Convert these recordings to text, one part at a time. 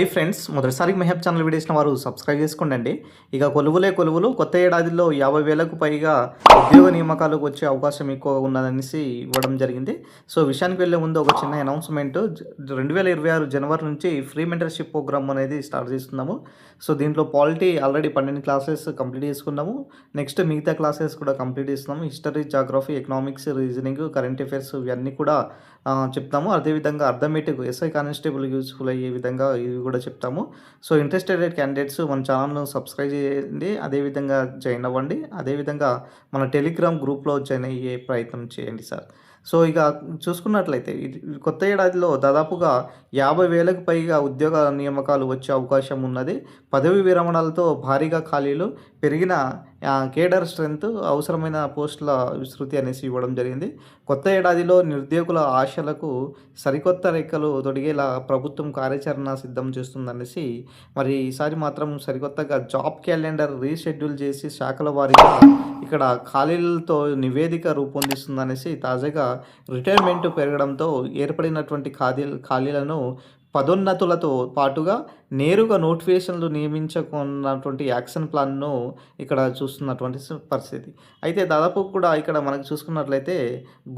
Hi friends మొదటిసారి Mehab channel వీడియోసిన వారు subscribe చేసుకోండి ఇక కొలువులే కొలువులు కొత్త ఏడాదిలో యాభై వేలకు పైగా ఉద్యోగ నియామకాలకు వచ్చే అవకాశం ఎక్కువగా ఉన్నదనేసి ఇవ్వడం జరిగింది. సో విషయానికి వెళ్ళే ముందు ఒక చిన్న అనౌన్స్మెంట్ రెండు వేల ఇరవై ఆరు జనవరి నుంచి ఫ్రీ మెంటర్షిప్ ప్రోగ్రామ్ అనేది స్టార్ట్ చేస్తున్నాము. సో దీంట్లో పాలిటీ ఆల్రెడీ పన్నెండు క్లాసెస్ కంప్లీట్ చేసుకున్నాము. నెక్స్ట్ మిగతా క్లాసెస్ కూడా కంప్లీట్ చేస్తున్నాము. History geography economics reasoning current affairs ఇవన్నీ కూడా చెప్తాము. అదేవిధంగా అర్థమెటిక్ ఎస్ఐ కానిస్టేబుల్ యూస్ఫుల్ అయ్యే విధంగా ఇవి కూడా చెప్తాము. సో ఇంట్రెస్టెడ్ క్యాండిడేట్స్ మన ఛానల్ను సబ్స్క్రైబ్ చేయండి. అదేవిధంగా జాయిన్ అవ్వండి. అదేవిధంగా మన టెలిగ్రామ్ గ్రూప్లో జాయిన్ అయ్యే ప్రయత్నం చేయండి సార్. సో ఇక చూసుకున్నట్లయితే కొత్త ఏడాదిలో దాదాపుగా యాభై వేలకు పైగా ఉద్యోగ నియామకాలు వచ్చే అవకాశం ఉన్నది. పదవి విరమణలతో భారీగా ఖాళీలు పెరిగిన కేడర్ స్ట్రెంత్ అవసరమైన పోస్టుల విస్తృతి అనేసి ఇవ్వడం జరిగింది. కొత్త ఏడాదిలో నిరుద్యోగుల ఆశలకు సరికొత్త రెక్కలు తొడిగేలా ప్రభుత్వం కార్యాచరణ సిద్ధం చేస్తుందనేసి మరి ఈసారి మాత్రం సరికొత్తగా జాబ్ క్యాలెండర్ రీషెడ్యూల్ చేసి శాఖల వారీగా ఇక్కడ ఖాళీలతో నివేదిక రూపొందిస్తుందనేసి తాజాగా రిటైర్మెంట్ పెరగడంతో ఏర్పడినటువంటి ఖాళీ ఖాళీలను పదోన్నతులతో పాటుగా నేరుగా నోటిఫికేషన్లు నియమించుకున్నటువంటి యాక్షన్ ప్లాన్ను ఇక్కడ చూస్తున్నటువంటి పరిస్థితి. అయితే దాదాపు కూడా ఇక్కడ మనకు చూసుకున్నట్లయితే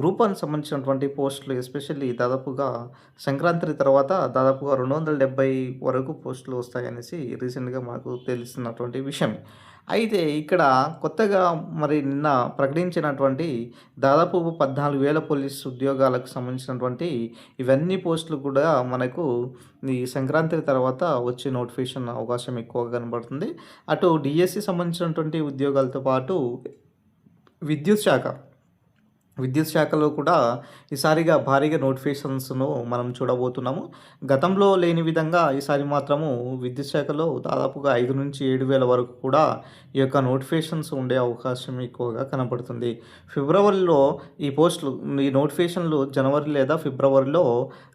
గ్రూప్ వన్ సంబంధించినటువంటి పోస్టులు ఎస్పెషల్లీ దాదాపుగా సంక్రాంతి తర్వాత దాదాపుగా రెండు వందల వరకు పోస్టులు వస్తాయనేసి రీసెంట్గా మనకు తెలుస్తున్నటువంటి విషయం. అయితే ఇక్కడ కొత్తగా మరి నిన్న ప్రకటించినటువంటి దాదాపు పద్నాలుగు వేల పోలీస్ ఉద్యోగాలకు సంబంధించినటువంటి ఇవన్నీ పోస్టులు కూడా మనకు ఈ సంక్రాంతి తర్వాత వచ్చే నోటిఫికేషన్ అవకాశం ఎక్కువగా కనబడుతుంది. అటు డిఎస్సి సంబంధించినటువంటి ఉద్యోగాలతో పాటు విద్యుత్ శాఖ విద్యుత్ శాఖలో కూడా ఈసారిగా భారీగా నోటిఫికేషన్స్ను మనం చూడబోతున్నాము. గతంలో లేని విధంగా ఈసారి మాత్రము విద్యుత్ శాఖలో దాదాపుగా ఐదు నుంచి ఏడు వేల వరకు కూడా ఈ యొక్క నోటిఫికేషన్స్ ఉండే అవకాశం ఎక్కువగా కనబడుతుంది ఫిబ్రవరిలో ఈ పోస్టులు ఈ నోటిఫికేషన్లు జనవరి లేదా ఫిబ్రవరిలో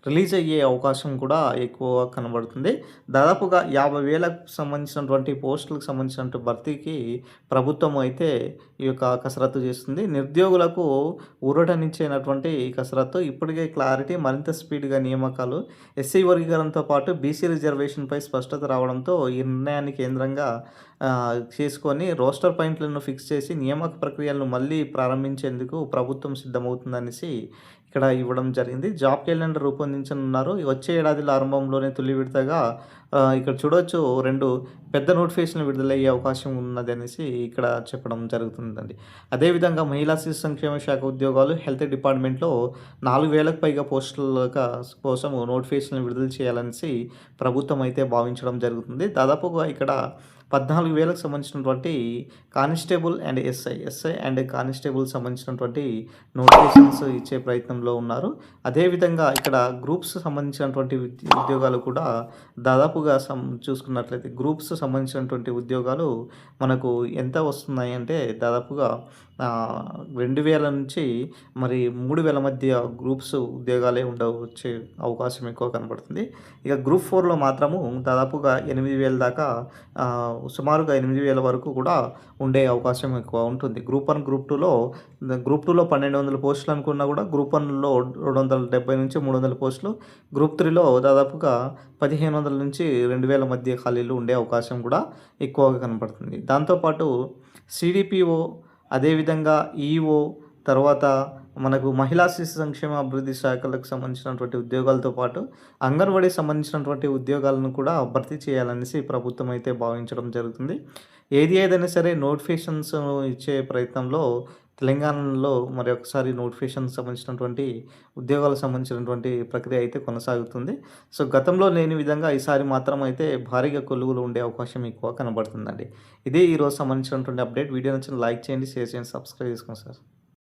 రిలీజ్ అయ్యే అవకాశం కూడా ఎక్కువగా కనబడుతుంది. దాదాపుగా యాభై వేలకు సంబంధించినటువంటి పోస్టులకు సంబంధించినటువంటి భర్తీకి ప్రభుత్వం అయితే ఈ యొక్క కసరత్తు చేస్తుంది. నిరుద్యోగులకు ఊరటనిచ్చేనటువంటి ఈ కసరత్తు. ఇప్పటికే క్లారిటీ మరింత స్పీడ్గా నియామకాలు ఎస్సీ వర్గీకరణతో పాటు బీసీ రిజర్వేషన్పై స్పష్టత రావడంతో ఈ నిర్ణయాన్ని కేంద్రంగా చేసుకొని రోస్టర్ పాయింట్లను ఫిక్స్ చేసి నియామక ప్రక్రియలను మళ్ళీ ప్రారంభించేందుకు ప్రభుత్వం సిద్ధమవుతుందనేసి ఇక్కడ ఇవ్వడం జరిగింది. జాబ్ క్యాలెండర్ రూపొందించనున్నారు. వచ్చే ఏడాదిలో ఆరంభంలోనే తొలి విడతగా ఇక్కడ చూడొచ్చు రెండు పెద్ద నోటిఫికేషన్లు విడుదలయ్యే అవకాశం ఉన్నది అనేసి ఇక్కడ చెప్పడం జరుగుతుందండి. అదేవిధంగా మహిళా శిశు సంక్షేమ శాఖ ఉద్యోగాలు హెల్త్ డిపార్ట్మెంట్లో నాలుగు వేలకు పైగా పోస్టుల కోసం నోటిఫికేషన్లు విడుదల చేయాలనేసి ప్రభుత్వం అయితే భావించడం జరుగుతుంది. దాదాపుగా ఇక్కడ పద్నాలుగు వేలకు సంబంధించినటువంటి constable and SI SI and constable సంబంధించినటువంటి నోటిఫికేషన్స్ ఇచ్చే ప్రయత్నంలో ఉన్నారు. అదేవిధంగా ఇక్కడ గ్రూప్స్ సంబంధించినటువంటి ఉద్యోగాలు కూడా దాదాపుగా సం చూసుకున్నట్లయితే గ్రూప్స్ సంబంధించినటువంటి ఉద్యోగాలు మనకు ఎంత వస్తున్నాయి అంటే దాదాపుగా రెండు వేల నుంచి మరి మూడు వేల మధ్య గ్రూప్స్ ఉద్యోగాలే ఉండవచ్చే అవకాశం ఎక్కువ కనబడుతుంది. ఇక గ్రూప్ ఫోర్లో మాత్రము దాదాపుగా ఎనిమిది వేల దాకా సుమారుగా ఎనిమిది వేల వరకు కూడా ఉండే అవకాశం ఎక్కువ ఉంటుంది. గ్రూప్ వన్ గ్రూప్ టూలో గ్రూప్ టూలో పన్నెండు వందల పోస్టులు అనుకున్నా కూడా గ్రూప్ వన్లో రెండు వందల డెబ్బై నుంచి మూడు వందల పోస్టులు గ్రూప్ త్రీలో దాదాపుగా పదిహేను వందల నుంచి రెండు వేల మధ్య ఖాళీలు ఉండే అవకాశం కూడా ఎక్కువగా కనబడుతుంది. దాంతోపాటు సిడిపిఓ అదేవిధంగా ఈఓ తర్వాత మనకు మహిళా శిశు సంక్షేమ అభివృద్ధి శాఖలకు సంబంధించినటువంటి ఉద్యోగాలతో పాటు అంగన్వాడీ సంబంధించినటువంటి ఉద్యోగాలను కూడా భర్తీ చేయాలనేసి ప్రభుత్వం అయితే భావించడం జరుగుతుంది. ఏది ఏదైనా సరే నోటిఫికేషన్స్ ఇచ్చే ప్రయత్నంలో తెలంగాణలో మరి ఒకసారి నోటిఫికేషన్ సంబంధించినటువంటి ఉద్యోగాలకు సంబంధించినటువంటి ప్రక్రియ అయితే కొనసాగుతుంది. సో గతంలో లేని విధంగా ఈసారి మాత్రం అయితే భారీగా కొలువులు ఉండే అవకాశం ఎక్కువ కనబడుతుందండి. ఇదే ఈరోజు సంబంధించినటువంటి అప్డేట్. వీడియో నచ్చిన లైక్ చేయండి షేర్ చేయండి సబ్స్క్రైబ్ చేసుకోండి సార్.